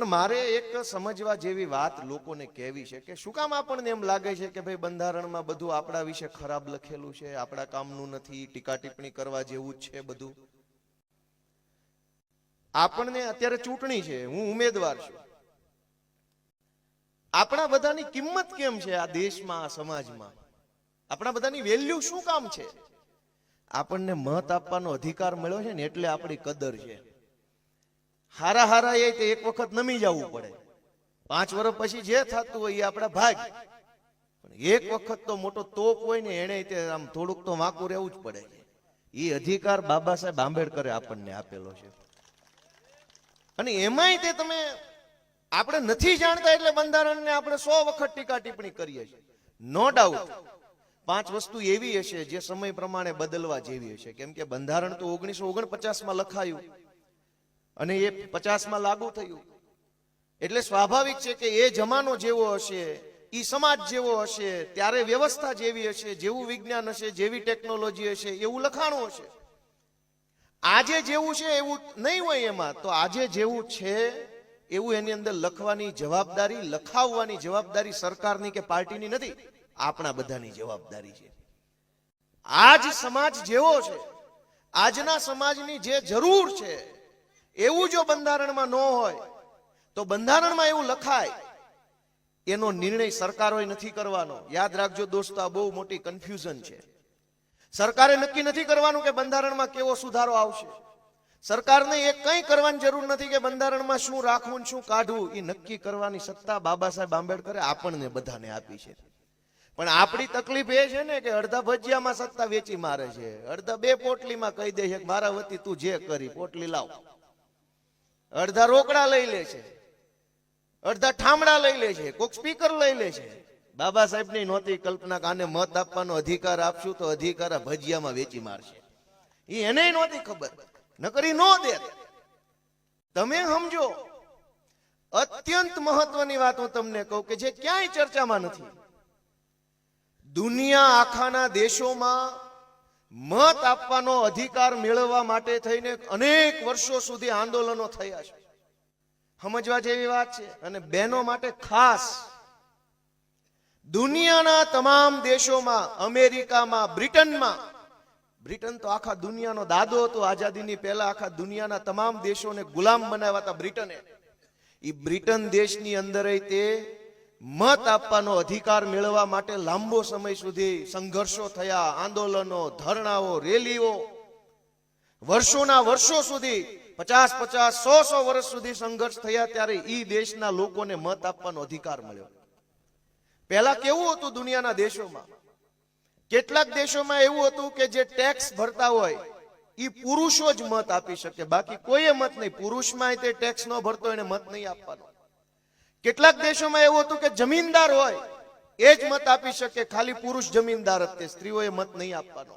પણ મારે એક સમજવા જેવી વાત લોકોને કહેવી છે કે શું કામ આપણને એમ લાગે છે કે ભાઈ બંધારણમાં બધું આપણા વિશે ખરાબ લખેલું છે, આપણા કામનું નથી, ટીકા ટિપ્પણી કરવા જેવું જ છે બધું? આપણને અત્યારે ચૂંટણી છે, હું ઉમેદવાર છું. આપણા બધાની કિંમત કેમ છે આ દેશમાં, આ સમાજમાં? આપણા બધાની વેલ્યુ શું કામ છે? આપણને મત આપવાનો અધિકાર મળ્યો છે ને એટલે આપણી કદર છે. હારા હારા એ તે એક વખત નમી જવું પડે. પાંચ વર્ષ પછી જે થતું હોય એ આપણા ભાગ. એક વખત તો મોટો તોપ હોય ને એને તે આમ થોડુંક તો વાંકું રહેવું જ પડે એ અધિકાર બાબા સાહેબ આંબેડકરે આપણને આપેલો છે. અને એમાંય તે તમે આપણે નથી જાણતા એટલે બંધારણને આપણે સો વખત ટીકા ટિપ્પણી કરીએ છીએ. નો ડાઉટ પાંચ વસ્તુ એવી હશે જે સમય પ્રમાણે બદલવા જેવી હશે. કેમ કે બંધારણ તો ઓગણીસો ઓગણપચાસમાં લખાયું. અને એ પચાસમાં લાગુ થયું. એટલે સ્વાભાવિક છે કે એ જમાનો જેવો હશે એ સમાજ જેવો હશે, ત્યારે વ્યવસ્થા જેવી હશે, જેવું વિજ્ઞાન હશે, જેવી ટેકનોલોજી હશે, એવું લખાણું હશે. આજે જેવું છે એવું નહીં હોય એમાં. તો આજે જેવું છે એવું એની અંદર લખવાની જવાબદારી, લખાવવાની જવાબદારી સરકારની કે પાર્ટીની નથી. આપણા બધાની જવાબદારી છે. આજ સમાજ જેવો છે. આજના સમાજની જે જરૂર છે એવું જો બંધારણમાં ન હોય, તો બંધારણમાં એવું લખાય, એનો નિર્ણય સરકારોએ નથી કરવાનો. યાદ રાખજો દોસ્તો, આ બહુ મોટી કન્ફ્યુઝન છે. સરકારે નક્કી નથી કરવાનું કે બંધારણમાં કેવો સુધારો આવશે. સરકારને એ કંઈ કરવાની જરૂર નથી કે બંધારણમાં શું રાખવું શું કાઢવું. એ નક્કી કરવાની સત્તા બાબા સાહેબ આંબેડકરે આપણને બધાને આપી છે. પણ આપણી તકલીફ એ છે ને કે અડધા ભજીયામાં સત્તા વેચી મારે છે. અડધા બે પોટલીમાં કહી દે છે મારા વતી તું જે કરી, પોટલી લાવ. અડધા રોકડા લઈ લે છે. અડધા ઠામડા લઈ લે છે. કોક સ્પીકર લઈ લે છે. બાબા સાહેબની નહોતી કલ્પના કાને મત આપવાનો અધિકાર આપશું તો અધિકાર ભજીયામાં વેચી મારશે. એ એને નહોતી ખબર. નકરી નો દે. તમે સમજો, અત્યંત મહત્વની વાત હું તમને કહું કે જે ક્યાંય ચર્ચામાં નથી. દુનિયા આખાના દેશોમાં મત આપવાનો અધિકાર મેળવવા માટે થઈને અનેક વર્ષો સુધી આંદોલનો થયા છે. સમજવા જેવી વાત છે. અને બહેનો માટે ખાસ દુનિયાના તમામ દેશોમાં, અમેરિકામાં, બ્રિટનમાં, બ્રિટન તો આખા દુનિયાનો દાદો હતો, આઝાદીની પહેલા આખા દુનિયાના તમામ દેશોને ગુલામ બનાવ્યા હતા બ્રિટને. એ બ્રિટન દેશની અંદર તે મત આપવાનો અધિકાર મેળવવા માટે લાંબો સમય સુધી સંઘર્ષો થયા, આંદોલનો, ધરણાઓ, રેલીઓ. વર્ષોના વર્ષો સુધી, પચાસ પચાસ, સો સો વર્ષ સુધી સંઘર્ષ થયા ત્યારે એ દેશના લોકોને મત આપવાનો અધિકાર મળ્યો. પહેલા કેવું હતું દુનિયાના દેશોમાં? કેટલાક દેશોમાં એવું હતું કે જે ટેક્સ ભરતા હોય એ પુરુષો જ મત આપી શકે. બાકી કોઈએ મત નહીં. પુરુષમાં તે ટેક્સ ન ભરતો, એને મત નહીં આપવાનો. કેટલાક દેશોમાં એવું હતું કે જમીનદાર હોય, એ જ મત આપી શકે, ખાલી પુરુષ જમીનદાર જ સ્ત્રીઓએ મત નહીં આપવાનો.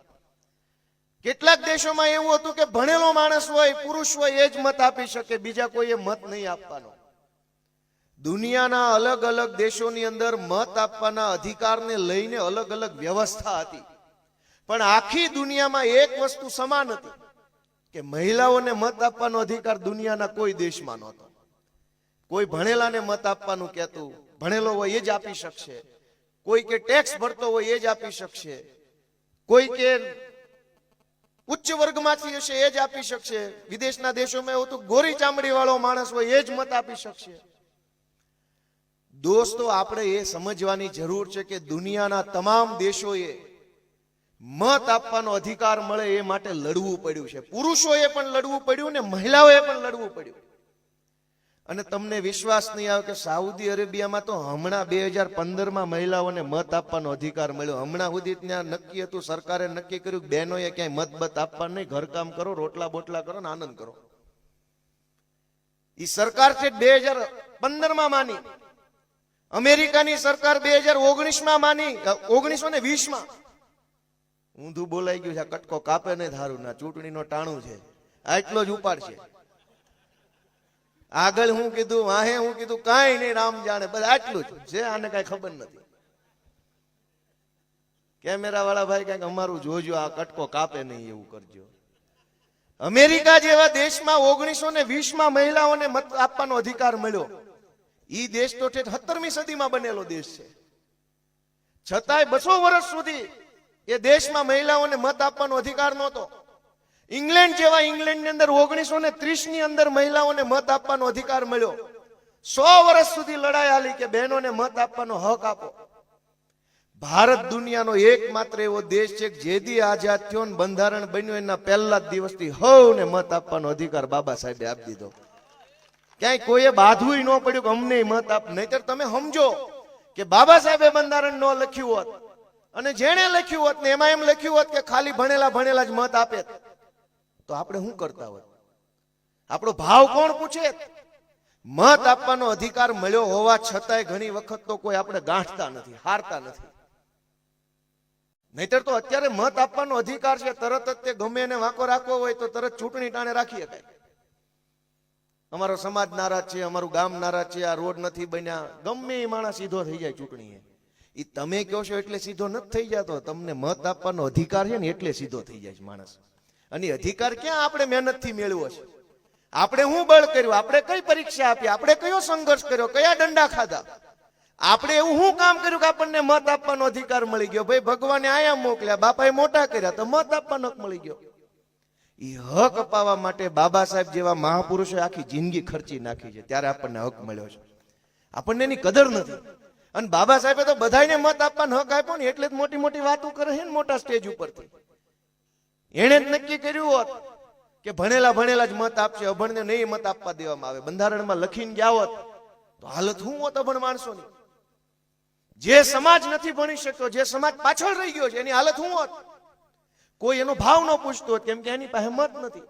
કેટલાક દેશોમાં એવું હતું કે ભણેલો માણસ હોય, પુરુષ હોય, એ જ મત આપી શકે, બીજા કોઈએ મત નહીં આપવાનો. દુનિયાના અલગ અલગ દેશોની અંદર મત આપવાના અધિકારને લઈને અલગ અલગ વ્યવસ્થા હતી. પણ આખી દુનિયામાં એક વસ્તુ સમાન હતી, કે મહિલાઓને મત આપવાનો અધિકાર દુનિયાના કોઈ દેશમાં નહોતો. કોઈ ભણેલાને મત આપવાનું કહેતું, ભણેલો હોય એ જ આપી શકશે. કોઈ કે ટેક્સ ભરતો હોય એ જ આપી શકશે. કોઈ કે ઉચ્ચ વર્ગમાંથી હશે એ જ આપી શકશે. વિદેશના દેશોમાં એવું તો ગોરી ચામડી વાળો માણસ હોય એ જ મત આપી શકશે. દોસ્તો, આપણે એ સમજવાની જરૂર છે કે દુનિયાના તમામ દેશોએ મત આપવાનો અધિકાર મળે એ માટે લડવું પડ્યું છે. પુરુષોએ પણ લડવું પડ્યું ને મહિલાઓએ પણ લડવું પડ્યું. અને તમને વિશ્વાસ નહીં આવે કે સાઉદી અરેબિયામાં તો હમણાં બે હજાર પંદરમાં મહિલાઓને મત આપવાનો અધિકાર મળ્યો. હમણાં સુધી ત્યાં નક્કી હતું, સરકારે નક્કી કર્યું, બહેનોએ ક્યાંય મત બત આપવા નહીં. ઘરકામ કરો, રોટલા બોટલા કરો ને આનંદ કરો. એ સરકાર છે બે હજાર પંદરમાં માની. અમેરિકાની સરકાર બે હજાર ઓગણીસમાં માની, ઓગણીસો ને વીસમાં. ઊંધું બોલાઈ ગયું છે કટકો કાપે નહીં, ધારું ના, ચૂંટણીનો ટાણું છે. આટલો જ ઉપાડ છે. આગળ હું કીધું, વાહે હું કીધું, કાંઈ નહીં, રામ જાણે. બસ આટલું જ. છે આને કાંઈ ખબર નથી. કેમેરા વાળા ભાઈ કંઈક અમારું જોજો, આ કટકો કાપે નહીં એવું કરજો. અમેરિકા જેવા દેશમાં ઓગણીસો ને વીસમાં મહિલાઓને મત આપવાનો અધિકાર મળ્યો. એ દેશ તો ઠેઠ સત્તરમી સદીમાં બનેલો દેશ છે. છતાંય બસો વર્ષ સુધી એ દેશમાં મહિલાઓને મત આપવાનો અધિકાર નહોતો. ઇંગ્લેન્ડ જેવા ઇંગ્લેન્ડની અંદર ઓગણીસો ને ત્રીસની અંદર મહિલાઓને મત આપવાનો અધિકાર મળ્યો. સો વર્ષ સુધી લડાઈ હાલી કે બહેનોને મત આપવાનો હક આપો. ભારત દુનિયાનો એકમાત્ર એવો દેશ છે જે જેદી આઝાદ થયો બંધારણ બન્યું એના પહેલા જ દિવસથી હવને મત આપવાનો અધિકાર બાબા સાહેબે આપી દીધો. ક્યાંય કોઈએ બાંધવું ન પડ્યું કે અમને મત આપ. નહીતર તમે સમજો કે બાબા સાહેબે બંધારણ ન લખ્યું હોત અને જેણે લખ્યું હોત ને એમાં એમ લખ્યું હોત કે ખાલી ભણેલા ભણેલા જ મત આપે. તો આપણે શું કરતા હોત આપણો ભાવ કોણ પૂછે? મત આપવાનો અધિકાર મળ્યો હોવા છતાંય ઘણી વખત તો કોઈ આપણે ગાંઠતા નથી, હારતા નથી. નહીતર તો અત્યારે મત આપવાનો અધિકાર છે, તરત જ તે ગમે એને વાંકો રાખવો હોય તો તરત ચૂંટણી ટાણે રાખી શકાય. અમારો સમાજ નારાજ છે, અમારું ગામ નારાજ છે, આ રોડ નથી બન્યા, ગમે એ માણસ સીધો થઈ જાય ચૂંટણી એ તમે કહો છો એટલે સીધો નથી થઈ જતો, તમને મત આપવાનો અધિકાર છે ને એટલે સીધો થઈ જાય માણસ. અને અધિકાર ક્યાં આપણે મહેનતથી મેળવો છે? આપણે શું બળ કર્યું? આપણે કઈ પરીક્ષા આપી? આપણે કયો સંઘર્ષ કર્યો? કયા દંડા ખાધા? આપણે એવું શું કામ કર્યું કે આપણને મત આપવાનો અધિકાર મળી ગયો? ભાઈ, ભગવાને આયા મોકલ્યા, બાપાએ મોટા કર્યા, તો મત આપવાનો મળી ગયો. એ હક અપાવવા માટે બાબા સાહેબ જેવા મહાપુરુષે આખી જિંદગી ખર્ચી નાખી છે. ત્યારે આપણને હક મળ્યો છે. આપણને એની કદર નથી. અને બાબા સાહેબે તો બધાને મત આપવાનો હક આપ્યો ને, એટલે જ મોટી મોટી વાતો કરે છે ને મોટા સ્ટેજ ઉપરથી. એણે જ નક્કી કર્યું હોત કે ભણેલા ભણેલા જ મત આપશે, અભણને નહીં મત આપવા દેવામાં આવે. બંધારણમાં લખીને ગયા હોત તો હાલત શું હોત અભણ માણસોની? જે સમાજ નથી ભણી શકતો જે સમાજ પાછળ રહી ગયો છે, એની હાલત હું હોત? કોઈ એનો ભાવ ન પૂછતો કેમ કે એની પાસે મત નથી.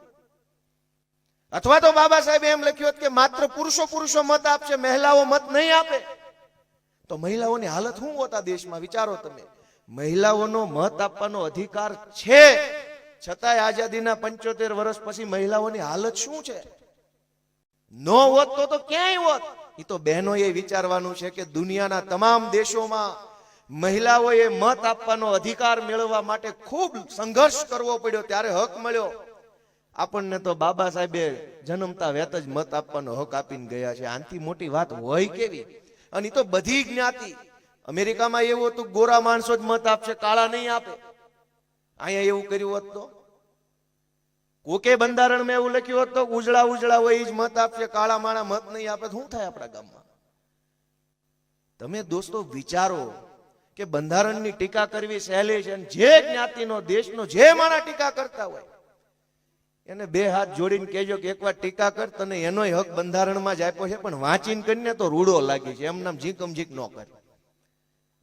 અથવા તો બાબા સાહેબે એમ લખ્યું હોત કે માત્ર પુરુષો પુરુષો મત આપશે, મહિલાઓ મત નહીં આપે. તો મહિલાઓની હાલત શું હોત આ દેશમાં? વિચારો તમે. મહિલાઓનો મત આપવાનો અધિકાર છે. છતાંય આઝાદીના પંચોતેર વર્ષ પછી મહિલાઓની હાલત શું છે? નો હોત તો તો ક્યાંય હોત? એ તો બહેનોએ વિચારવાનું છે કે દુનિયાના તમામ દેશોમાં મહિલાઓએ મત આપવાનો અધિકાર મેળવવા માટે ખૂબ સંઘર્ષ કરવો પડ્યો. ત્યારે હક મળ્યો. આપણને તો બાબા સાહેબે જન્મતા વેત જ મત આપવાનો હક આપીને ગયા છે. આનથી મોટી વાત હોય કેવી? અને એ તો બધી જ્ઞાતિ. અમેરિકામાં એવું હતું ગોરા માણસો જ મત આપશે, કાળા નહીં આપે. અહીંયા એવું કર્યું હોત તો? કોકે બંધારણમાં એવું લખ્યું હોત તો? ઉજળા ઉજળા હોય એ જ મત આપશે, કાળા માળા મત નહીં આપે શું થાય આપણા ગામમાં? તમે દોસ્તો વિચારો કે બંધારણની ટીકા કરવી સહેલી છે જે જ્ઞાતિનો, દેશનો જે માણા ટીકા કરતા હોય, એને બે હાથ જોડીને કહેજો કે એકવાર ટીકા કર, તને એનોય હક બંધારણમાં જ આપ્યો છે, પણ વાંચીને કરીને તો રૂડો લાગી છે એમ નામ ઝીકમ ઝીક ન કર.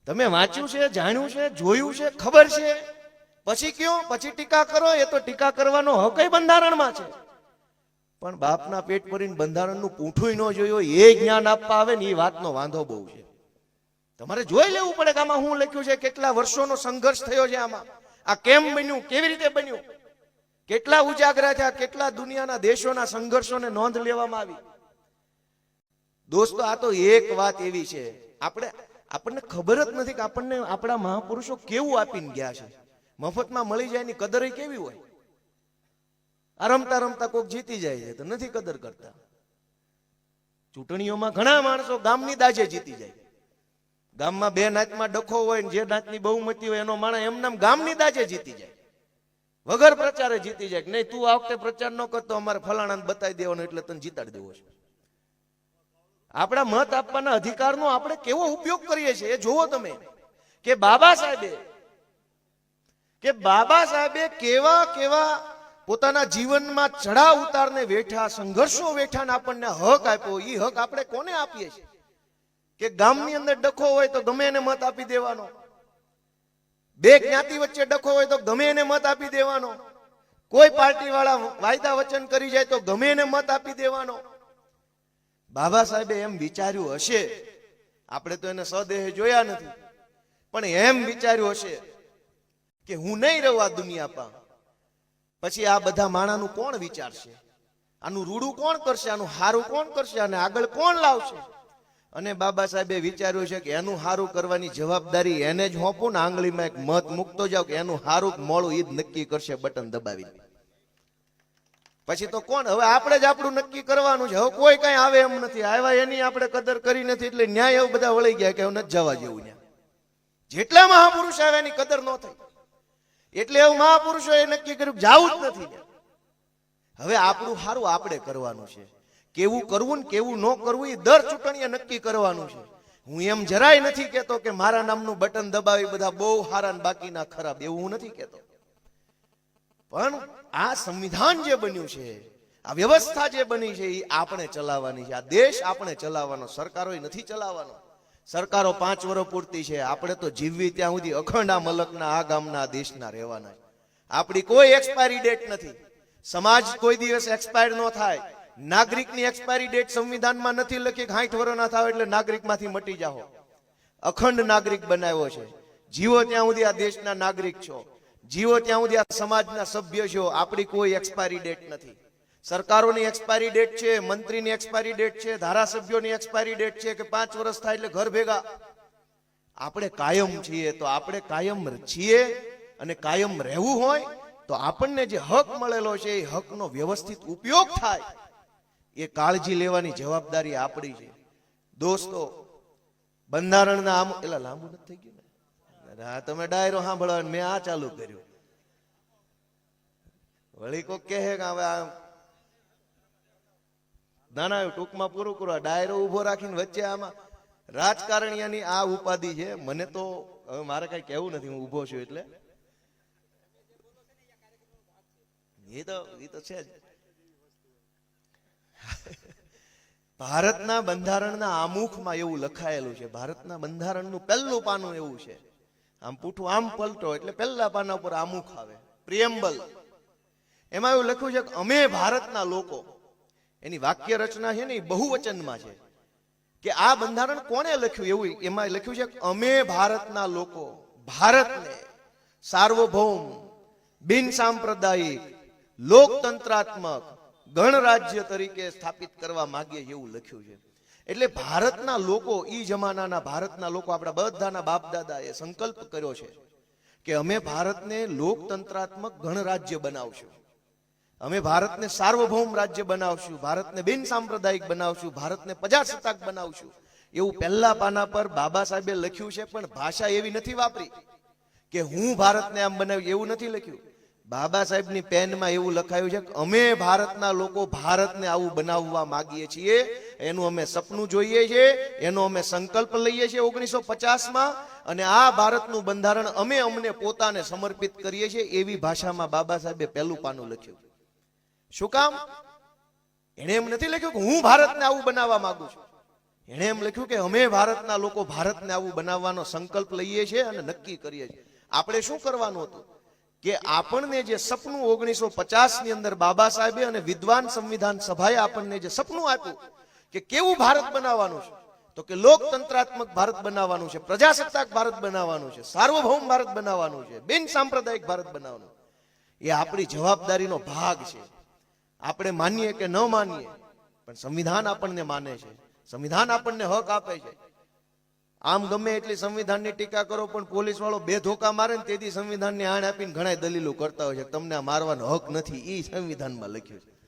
તમે વાંચ્યું છે, જાણ્યું છે, જોયું છે, ખબર છે? પછી કયો? પછી ટીકા કરો, એ તો ટીકા કરવાનો હક બંધારણમાં છે. પણ બાપના પેટ ભરીને બંધારણનું પૂંઠું ન જોયું, એ જ્ઞાન આપવા આવે ને એ વાતનો વાંધો બહુ છે. તમારે જોઈ લેવું પડે કે આમાં શું લખ્યું છે, કેટલા વર્ષોનો સંઘર્ષ થયો છે આમાં. આ કેમ બન્યું, કેવી રીતે બન્યું? કેટલા ઉજાગરા થયા, કેટલા દુનિયાના દેશોના સંઘર્ષોને નોંધ લેવામાં આવી. દોસ્તો, આ તો એક વાત એવી છે. આપણે, આપણને ખબર જ નથી કે આપણને આપણા મહાપુરુષો કેવું આપીને ગયા છે. મફતમાં મળી જાય એની કદર કેવી હોય? આ રમતા રમતા કોક જીતી જાય છે, તો નથી કદર કરતા. ચૂંટણીઓમાં ઘણા માણસો ગામની દાજે જીતી જાય. ગામમાં બે નાચમાં ડખો હોય જે નાચની બહુમતી હોય એનો માણસ એમનામ ગામની દાજે જીતી જાય. વગર પ્રચારે જીતી જાય નહીં, તું આ વખતે પ્રચાર ન કરતો અમારે ફલાણાને બતાવી દેવાનો એટલે તને જીતાડી દેવો છે. આપણા મત આપવાના અધિકારનો આપણે કેવો ઉપયોગ કરીએ છીએ એ જુઓ તમે. કે બાબા સાહેબે કે બાબા સાહેબે કેવા કેવા પોતાના જીવનમાં ચઢાવ ઉતારને વેઠા, સંઘર્ષો વેઠાને આપણને હક આપ્યો. એ હક આપણે કોને આપીએ છીએ? કે ગામની અંદર ડખો હોય તો ગમે એને મત આપી દેવાનો. બે જ્ઞાતિ વચ્ચે ડખો હોય તો ગમે એને મત આપી દેવાનો. કોઈ પાર્ટી વાળા વાયદા વચન કરી જાય તો ગમે એને મત આપી દેવાનો. બાબા સાહેબે એમ વિચાર્યું હશે. આપણે તો એને સદેહ જોયા નથી. પણ એમ વિચાર્યું હશે કે હું નહીં રહું આ દુનિયા પા પછી આ બધા માણાનું કોણ વિચારશે? આનું રૂડું કોણ કરશે? આનું હારું કોણ કરશે? અને આગળ કોણ લાવશે? અને બાબા સાહેબે વિચાર્યું છે કે એનું હારું કરવાની જવાબદારી એને જ હોપું ને આંગળીમાં એક મત મૂકતો જાવ કે એનું હારું મોડું એ જ નક્કી કરશે, બટન દબાવી પછી તો કોણ? હવે આપણે જ આપણું નક્કી કરવાનું છે. હવે કોઈ કઈ આવે એમ નથી. આવ્યા એની આપણે કદર કરી નથી એટલે ન્યાય એવું બધા વળી ગયા કે હવે નથી જવા જેવું જેટલા મહાપુરુષ આવ્યા એની કદર ન થઈ. એટલે એવું મહાપુરુષોએ નક્કી કર્યું, જવું જ નથી. હવે આપણું સારું આપણે કરવાનું છે. કેવું કરવું ને કેવું ન કરવું એ દર ચૂંટણીએ નક્કી કરવાનું છે. હું એમ જરાય નથી કહેતો કે મારા નામનું બટન દબાવી બધા બહુ હારા ને બાકીના ખરાબ, એવું હું નથી કહેતો. પણ આ સંવિધાન જે બન્યું છે, આ વ્યવસ્થા જે બની છે એ આપણે ચલાવવાની છે. આ દેશ આપણે ચલાવવાનો સરકારો નથી ચલાવવાનો. સરકારો પાંચ વર્ષ પૂરતી છે. આપણે તો જીવવી ત્યાં સુધી અખંડ આ મલકના, આ ગામના દેશના રહેવાના આપણી કોઈ એક્સપાયરી ડેટ નથી. સમાજ કોઈ દિવસ એક્સપાયર ન થાય. નાગરિકની એક્સપાયરી ડેટ સંવિધાનમાં નથી લખી સાઠ વર્ષ ના થાય એટલે નાગરિકમાંથી મટી જાઓ. અખંડ નાગરિક બનાવ્યો છે. જીવો ત્યાં સુધી આ દેશના નાગરિક છો. જીવો ત્યાં સુધી આ સમાજના સભ્ય છો. આપણી કોઈ એક્સપાયરી ડેટ નથી. સરકારોની એક્સપાયરી ડેટ છે, મંત્રીની એક્સપાયરી ડેટ છે, ધારાસભ્યોની એક્સપાયરી ડેટ છે કે પાંચ વર્ષ થાય એટલે ઘર ભેગા. આપણે કાયમ છીએ તો આપણે કાયમ છીએ અને કાયમ રહેવું હોય તો આપણને જે હક મળેલો છે એ હકનો વ્યવસ્થિત ઉપયોગ થાય. એ કાળજી લેવાની જવાબદારી આપણી છે. દોસ્તો, બંધારણના આમ એટલે લાંબુ નથી થઈ ગયું ને? તમે ડાયરો સાંભળવા મેં આ ચાલુ કર્યું. વળી કોક કે હવે ના ના ટૂંકમાં પૂરું કરો. ડાયરો ઊભો રાખીને વચ્ચે આમાં રાજકારણીયાની આ ઉપાધિ છે. મને તો હવે મારે કઈ કહેવું નથી, હું ઊભો છું એટલે. એ તો એ તો છે ભારતના બંધારણના આમુખમાં એવું લખાયેલું છે. ભારતના બંધારણનું પહેલું પાનું એવું છે. આમ પૂઠું આમ પલટો એટલે પહેલા પાના ઉપર આમુખ આવે. પ્રિયમ્બલ એમાં એવું લખ્યું છે કે અમે ભારતના લોકો એની વાક્ય રચના છે ને એ બહુવચનમાં છે. કે આ બંધારણ કોણે લખ્યું? એવું એમાં લખ્યું છે કે અમે ભારતના લોકો, ભારતને સાર્વભૌમ, બિન સાંપ્રદાયિક, લોકતંત્રાત્મક, ગણરાજ્ય તરીકે સ્થાપિત કરવા માંગીએ એવું લખ્યું છે. એટલે ભારતના લોકો, ઈ જમાનાના ભારતના લોકો, આપણા બધાના બાપ દાદાએ સંકલ્પ કર્યો છે કે અમે ભારતને લોકતંત્રાત્મક ગણરાજ્ય બનાવશું. અમે ભારતને સાર્વભૌમ રાજ્ય બનાવશું, ભારતને બિન સાંપ્રદાયિક બનાવશું, ભારતને પ્રજાસત્તાક બનાવશું. એવું પહેલા પાના પર બાબા સાહેબે લખ્યું છે, પણ ભાષા એવી નથી વાપરી કે હું ભારતને આમ બનાવી એવું નથી લખ્યું. બાબા સાહેબની પેનમાં એવું લખાયું છે કે અમે ભારતના લોકો ભારતને આવું બનાવવા માંગીએ છીએ, એનું અમે સપનું જોઈએ છીએ એનો અમે સંકલ્પ લઈએ છીએ ઓગણીસો પચાસમાં, અને આ ભારતનું બંધારણ અમે અમને પોતાને સમર્પિત કરીએ છીએ, એવી ભાષામાં બાબા સાહેબે પહેલું પાનું લખ્યું. શું કામ? એણે એમ નથી લખ્યું કે હું ભારતને આવું બનાવવા માંગુ છું. એણે એમ લખ્યું કે અમે ભારતના લોકો ભારતને આવું બનાવવાનો સંકલ્પ લઈએ છીએ અને નક્કી કરીએ છીએ. આપણે શું કરવાનું હતું? કે આપણને જે સપનું ઓગણીસો ની અંદર બાબા સાહેબે અને વિદ્વાન સંવિધાન સભાએ આપણને જે સપનું આપ્યું કે કેવું ભારત બનાવવાનું છે, તો કે લોકતંત્રાત્મક ભારત બનાવવાનું છે, પ્રજાસત્તાક ભારત બનાવવાનું છે, સાર્વભૌમ ભારત બનાવવાનું છે, બિન સાંપ્રદાયિક ભારત બનાવવાનું. એ આપણી જવાબદારીનો ભાગ છે. આપણે માનીએ કે ન માનીએ, પણ સંવિધાન આપણને માને છે. સંવિધાન આપણને હક આપે છે. આમ ગમે એટલી સંવિધાનની ટીકા કરો, પણ પોલીસ વાળો બે ધોકા મારે ને તેથી સંવિધાનની આણ આપીને ઘણા દલીલો કરતા હોય છે. તમને આ મારવાનો હક નથી. એ સંવિધાનમાં લખ્યું છે.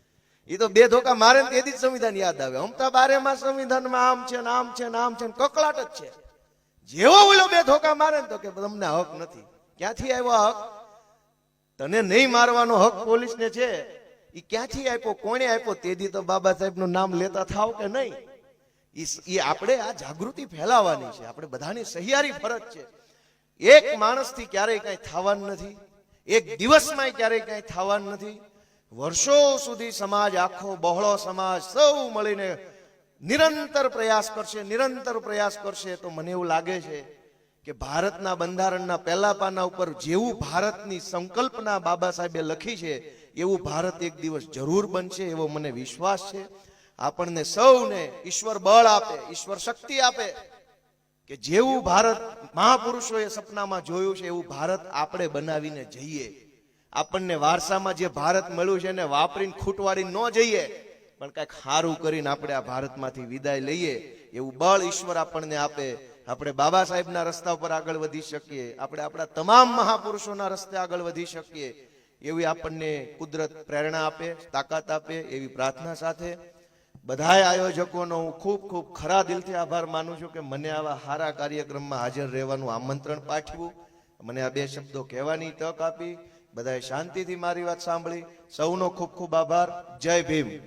એ તો બે ધોકા મારે ને તેથી જ સંવિધાન યાદ આવે. અમતા બારેમાં સંવિધાનમાં આમ છે આમ છે ને આમ છે ને કકળાટ જ છે. જેવો ઓલો બે ધોકા મારે ને તો કે તમને હક નથી. ક્યાંથી આવ્યો હક? તને નહીં મારવાનો હક પોલીસને છે. એ ક્યાંથી આપ્યો? કોણે આપ્યો? તેથી તો બાબા સાહેબનું નામ લેતા થાવ કે નહીં? એ આપણે આ જાગૃતિ ફેલાવવાની છે. આપણે બધાની સહિયારી ફરજ છે. એક માણસથી ક્યારેય કઈ થવાનું નથી. એક દિવસમાં ક્યારેય કઈ થવાનું નથી. વર્ષો સુધી સમાજ, આખો બહોળો સમાજ સૌ મળીને નિરંતર પ્રયાસ કરશે, નિરંતર પ્રયાસ કરશે. તો મને એવું લાગે છે કે ભારતના બંધારણના પહેલા પાના ઉપર જેવું ભારતની સંકલ્પના બાબા સાહેબે લખી છે એવું ભારત એક દિવસ જરૂર બનશે એવો મને વિશ્વાસ છે. આપણને સૌને ઈશ્વર બળ આપે, ઈશ્વર શક્તિ આપે કે જેવું ભારત મહાપુરુષોએ સપનામાં જોયું છે, એવું ભારત આપણે બનાવીને જઈએ. આપણને વારસામાં જે ભારત મળ્યું છે એને વાપરીને ખૂટવાડી ન જઈએ, પણ કંઈક સારું કરીને આપણે આ ભારતમાંથી વિદાય લઈએ. એવું બળ ઈશ્વર આપણને આપે. આપણે બાબા સાહેબના રસ્તા ઉપર આગળ વધી શકીએ. આપણે આપણા તમામ મહાપુરુષોના રસ્તે આગળ વધી શકીએ. એવી આપણને કુદરત પ્રેરણા આપે, તાકાત આપે, એવી પ્રાર્થના સાથે. બધાય આયોજકોનો હું ખૂબ ખૂબ ખરા દિલથી આભાર માનું છું કે મને આવા સારા કાર્યક્રમમાં હાજર રહેવાનું આમંત્રણ પાઠવ્યું. મને આ બે શબ્દો કહેવાની તક આપી. બધાએ શાંતિથી મારી વાત સાંભળી. સૌનો ખૂબ ખૂબ આભાર. જય ભીમ.